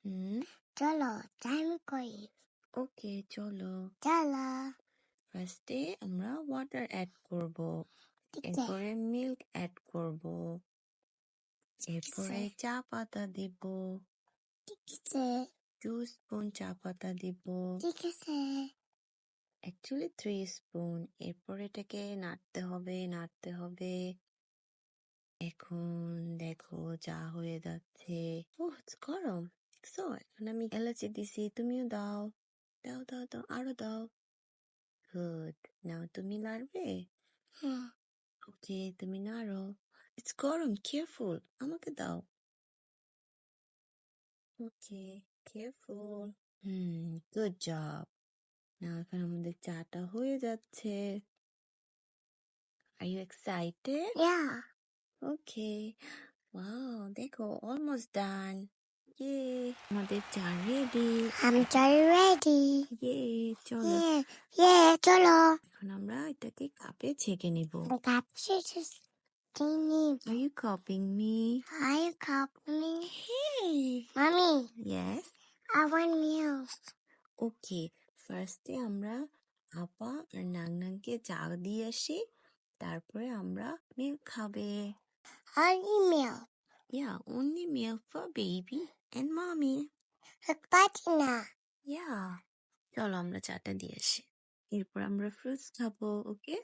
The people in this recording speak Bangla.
হুম? চলো টাইম করি। ওকে চলো। চলো। ফার্স্টে আমরা ওয়াটার অ্যাড করব। এরপরে মিল্ক অ্যাড করব। এরপরে চা পাতা দিব। ঠিক আছে। টু স্পুন চা পাতা দিব। ঠিক আছে। অ্যাকচুয়ালি থ্রি স্পুন এরপর এটাকে নাড়তে হবে নাড়তে হবে। এখন দেখো চা হয়ে যাচ্ছে। ও গরম। এখন আমি এলাচি দিছি তুমিও দাও। দাও দাও দাও আরও দাও। গুড নাও তুমি নাড়বে? ওকে তুমি নাড়ো। ইটস গরম কেয়ারফুল আমাকে দাও। Okay careful. Hmm good job. না এখন আমাদের চাটা হয়ে যাচ্ছে। এক্সাইটেড ইয়া ওকে ওয়াও দেখো অলমোস্ট ডান ইয়ে আমাদের চা রেডি I'm sorry ready. ইয়ে চলো Yeah, yeah, চলো এখন আমরা এটাকে কাপে ছেঁকে নিব। Got scissors. Teeny. Are you me Are you copying? Hey Mommy, yes I want milk. Okay ফার্স্টে আমরা আপা আর নাংনাংকে চা দিয়ে আসি। তারপরে আমরা মিল্ক খাবে। Honey milk. Yeah, only milk for baby and mommy. Patina. Yeah. চলো আমরা চাটা দিয়ে আসি এরপর আমরা ফ্রুটস খাবো ওকে